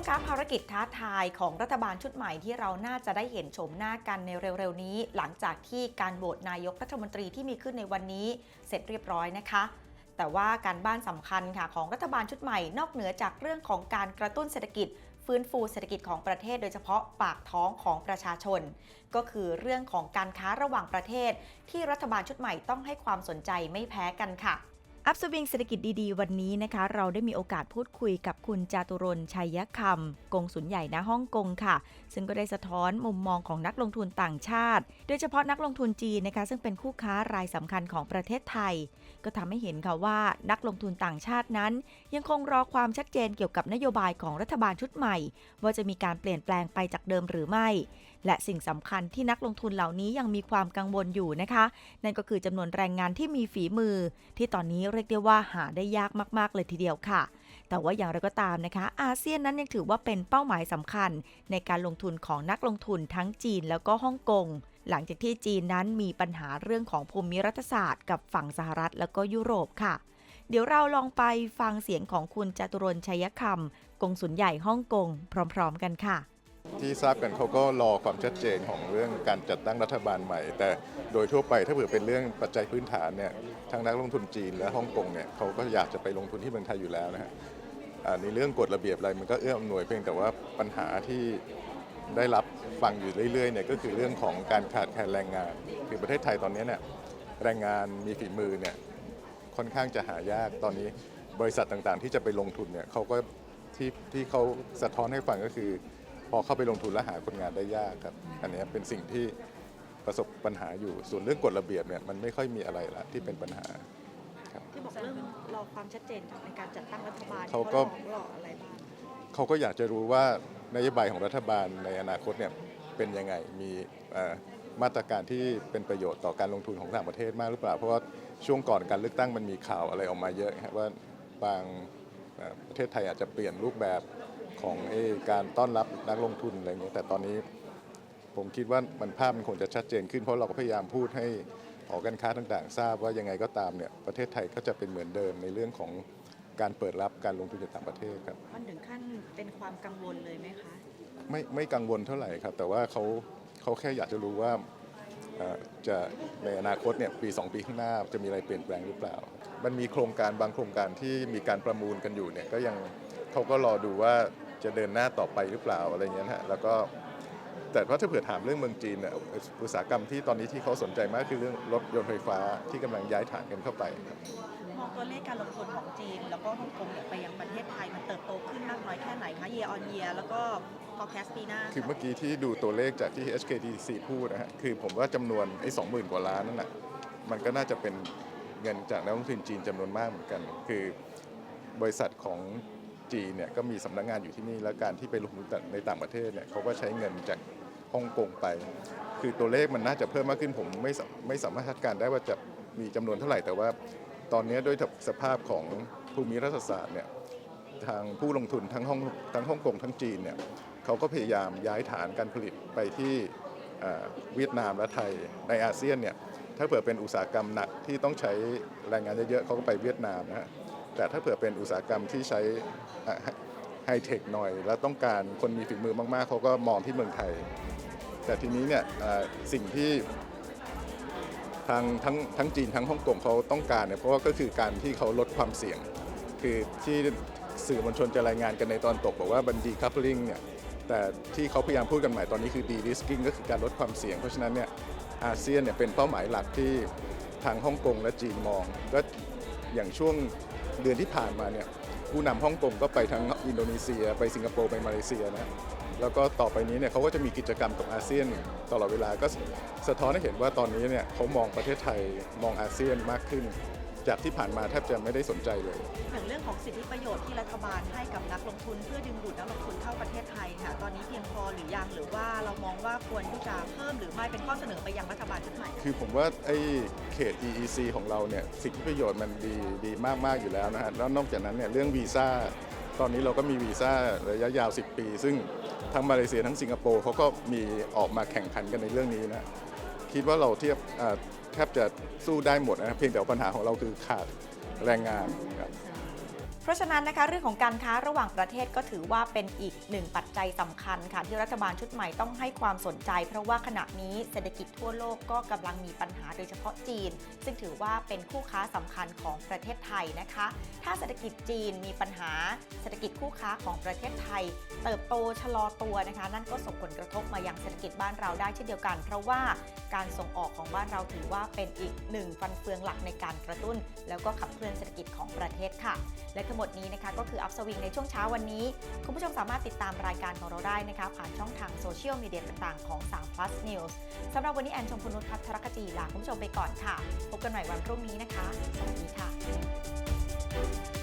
มคะภารกิจท้าทายของรัฐบาลชุดใหม่ที่เราน่าจะได้เห็นโฉมหน้ากันในเร็วๆนี้ หลังจากที่การโหวตนายกรัฐมนตรีที่มีขึ้นในวันนี้เสร็จเรียบร้อยนะคะ แต่ว่าการบ้านสำคัญค่ะของรัฐบาลชุดใหม่นอกเหนือจากเรื่องของการกระตุ้นเศรษฐกิจ ฟื้นฟูเศรษฐกิจของประเทศ โดยเฉพาะปากท้องของประชาชน ก็คือเรื่องของการค้าระหว่างประเทศ ที่รัฐบาลชุดใหม่ต้องให้ความสนใจไม่แพ้กันค่ะ อัพสวิงเศรษฐกิจดีๆ วันนี้นะคะ เราได้มีโอกาสพูดคุยกับคุณจาตุรนชัยคำกงสุลใหญ่ณฮ่องกงค่ะ ซึ่งก็ได้สะท้อนมุมมองของนักลงทุนต่างชาติ โดยเฉพาะนักลงทุนจีนนะคะ ซึ่งเป็นคู่ค้ารายสำคัญของประเทศไทย ก็ทำให้เห็นค่ะว่านักลงทุนต่างชาตินั้น ยังคงรอความชัดเจนเกี่ยวกับนโยบายของรัฐบาลชุดใหม่ ว่าจะมีการเปลี่ยนแปลงไปจากเดิมหรือไม่และสิ่งสำคัญที่นักลงทุนเหล่านี้ยังมีความกังวลอยู่นะคะ นั่นก็คือจำนวนแรงงานที่มีฝีมือ ที่ตอนนี้เรียกได้ว่าหาได้ยากมากๆเลยทีเดียวค่ะ แต่ว่าอย่างไรก็ตามนะคะ อาเซียนนั้นยังถือว่าเป็นเป้าหมายสำคัญ ในการลงทุนของนักลงทุนทั้งจีนแล้วก็ฮ่องกงหลังจากที่จีนนั้นมีปัญหาเรื่องของภูมิรัฐศาสตร์กับฝั่งสหรัฐแล้วก็ยุโรปค่ะ เดี๋ยวเราลองไปฟังเสียงของคุณจตุรนชัยคำกงสุลใหญ่ฮ่องกง พร้อม ๆ กันค่ะ ที่ทราบกันเขาก็รอความชัดเจนของเรื่องการจัดตั้งรัฐบาลใหม่ แต่โดยทั่วไปถ้าเผื่อเป็นเรื่องปัจจัยพื้นฐานเนี่ยทางนักลงทุนจีนและฮ่องกงเนี่ยเขาก็อยากจะไปลงทุนที่เมืองไทยอยู่แล้วนะฮะอ่าในเรื่องกฎระเบียบอะไรมันก็เอื้ออำนวยเพียงแต่ว่าปัญหาที่ได้รับฟังอยู่เรื่อยๆเนี่ยก็คือเรื่องของการขาดแคลนแรงงานคือประเทศไทยตอนนี้เนี่ยแรงงานมีฝีมือเนี่ยค่อนข้างจะหายากตอนนี้บริษัทต่างๆ ที่จะไปลงทุนเนี่ยเขาก็ที่ที่เขาสะท้อนให้ฟังก็คือ พอเข้าไปลงทุนแล้วหาคนงานได้ยากครับ อันเนี้ยเป็นสิ่งที่ประสบปัญหาอยู่ ส่วนเรื่องกฎระเบียบเนี่ยมันไม่ค่อยมีอะไรละที่เป็นปัญหาที่บอกเรื่องรอความชัดเจนในการจัดตั้งรัฐบาลเขาก็รออะไรบ้างเขาก็อยากจะรู้ว่านโยบายของรัฐบาลในอนาคตเนี่ยเป็นยังไงมีเอ่อมาตรการที่เป็นประโยชน์ต่อการลงทุนของต่างประเทศมากหรือเปล่า เพราะว่าช่วงก่อนการเลือกตั้งมันมีข่าวอะไรออกมาเยอะครับว่าบางเอ่อประเทศไทยอาจจะเปลี่ยนรูปแบบ ของเอ่อการต้อนรับนักลงทุนอะไรเงี้ยแต่ตอนนี้ผมคิดว่ามันภาพมันคงจะชัดเจนขึ้นเพราะเราก็พยายามพูดให้หอการค้าต่างๆ ทราบว่ายังไงก็ตามเนี่ยประเทศไทยก็จะเป็นเหมือนเดิมในเรื่องของการเปิดรับการลงทุนจากต่างประเทศครับมันถึงขั้นเป็นความกังวลเลยไหมคะไม่ไม่กังวลเท่าไหร่ครับ แต่ว่าเขาเขาแค่อยากจะรู้ว่าเอ่อจะในอนาคตเนี่ยปี 2 ปีข้างหน้าจะมีอะไรเปลี่ยนแปลงหรือเปล่า มันมีโครงการบางโครงการที่มีการประมูลกันอยู่เนี่ยก็ยังเขาก็รอดูว่า จะเดินหน้าต่อไปหรือเปล่าอะไรเงี้ยนะฮะแล้วก็แต่ว่าถ้าเผื่อถามเรื่องเมืองจีนเนี่ยอุตสาหกรรมที่ตอนนี้ที่เขาสนใจมากคือเรื่องรถยนต์ไฟฟ้าที่กำลังย้ายฐานกันเข้าไปครับ มองตัวเลขการลงทุนของจีน แล้วก็ฮ่องกงเนี่ยไปยังประเทศไทยมันเติบโตขึ้นมากน้อยแค่ไหนคะ year on year แล้วก็ forecast ปีหน้าคือเมื่อกี้ที่ดูตัวเลขจากที่ HKDC พูดนะฮะคือผมว่าจำนวนไอ้สองหมื่นกว่าล้านนั่นน่ะมันก็น่าจะเป็นเงินจากนักลงทุนจีนจำนวนมากเหมือนกัน คือบริษัทของ จีนเนี่ยก็มีสำนักงานอยู่ที่นี่ แล้วการที่ไปลงทุนในต่างประเทศเนี่ยเขาก็ใช้เงินจากฮ่องกงไป คือตัวเลขมันน่าจะเพิ่มมากขึ้นผมไม่ไม่สามารถคาดการณ์ได้ว่าจะมีจำนวนเท่าไหร่ แต่ว่าตอนนี้ด้วยสภาพของภูมิรัฐศาสตร์เนี่ยทางผู้ลงทุนทั้งฮ่องทั้งฮ่องกงทั้งจีนเนี่ยเขาก็พยายามย้ายฐานการผลิตไปที่เอ่อเวียดนามและไทยในอาเซียนเนี่ยถ้าเผื่อเป็นอุตสาหกรรมหนักที่ต้องใช้แรงงานเยอะๆเขาก็ไปเวียดนามนะฮะ แต่ถ้าเผื่อเป็นอุตสาหกรรมที่ใช้ไฮเทคหน่อย แล้วต้องการคนมีฝีมือมากๆ เขาก็มองที่เมืองไทย แต่ทีนี้เนี่ยสิ่งที่ทางทั้งทั้งจีนทั้งฮ่องกงเขาต้องการเนี่ยเพราะว่าก็คือการที่เขาลดความเสี่ยง คือที่สื่อมวลชนจะรายงานกันในตอนตก บอกว่าบันดีคัพลิงเนี่ยแต่ที่เขาพยายามพูดกันใหม่ตอนนี้คือดีริสกิ้งก็คือการลดความเสี่ยง เพราะฉะนั้นเนี่ยอาเซียนเนี่ยเป็นเป้าหมายหลักที่ทางฮ่องกงและจีนมอง ก็ อย่างช่วงเดือนที่ผ่านมาเนี่ยผู้นำฮ่องกงก็ไปทั้งอินโดนีเซีย ไปสิงคโปร์ไปมาเลเซียนะแล้วก็ต่อไปนี้เนี่ยเขาก็จะมีกิจกรรมกับอาเซียนตลอดเวลาก็สะท้อนให้เห็นว่าตอนนี้เนี่ยเขามองประเทศไทยมองอาเซียนมากขึ้น จากที่ผ่านมาแทบจะไม่ได้สนใจเลยอย่างเรื่องของสิทธิประโยชน์ที่รัฐบาลให้กับนักลงทุนเพื่อดึงดูดนักลงทุนเข้าประเทศไทยค่ะตอนนี้เพียง รือยังหรือว่าเรามองว่าควรที่จะเพิ่มหรือไม่เป็นข้อเสนอไปยังรัฐบาลชุดใหม่ คือผมว่าไอ้เขต EEC ของเราเนี่ยสิทธิประโยชน์มันดีดีมาก ๆ อยู่แล้วนะฮะแล้วนอกจากนั้นเนี่ยเรื่องวีซ่าตอนนี้เราก็มีวีซ่าระยะยาว 10 ปี ซึ่งทั้งมาเลเซียทั้งสิงคโปร์เขาก็มีออกมาแข่งขันกันในเรื่องนี้นะคิดว่าเราเทียบแทบจะสู้ได้หมดนะครับเพียงแต่ปัญหาของเราคือขาดแรงงานครับ เพราะฉะนั้นนะคะเรื่องของการค้าระหว่างประเทศก็ถือว่าเป็นอีกหนึ่งปัจจัยสำคัญค่ะ ที่รัฐบาลชุดใหม่ต้องให้ความสนใจ เพราะว่าขณะนี้เศรษฐกิจทั่วโลกก็กำลังมีปัญหาโดยเฉพาะจีน ซึ่งถือว่าเป็นคู่ค้าสำคัญของประเทศไทยนะคะ ถ้าเศรษฐกิจจีนมีปัญหาเศรษฐกิจคู่ค้าของประเทศไทย เติบโตชะลอตัวนะคะ นั่นก็ส่งผลกระทบมายังเศรษฐกิจบ้านเราได้เช่นเดียวกัน เพราะว่า การส่งออกของบ้านเราถือว่าเป็นอีกหนึ่งฟันเฟืองหลักในการกระตุ้น แล้วก็ขับเคลื่อนเศรษฐกิจของประเทศค่ะ และทั้งหมดนี้นะคะก็คืออัพสวิงในช่วงเช้าวันนี้ คุณผู้ชมสามารถติดตามรายการของเราได้นะคะ ผ่านช่องทางโซเชียลมีเดียต่างๆของ3 plus news สำหรับวันนี้แอนชมพนุษย์พัทรกจีลาคุณผู้ชมไปก่อนค่ะ พบกันใหม่วันพรุ่งนี้นะคะ สวัสดีค่ะ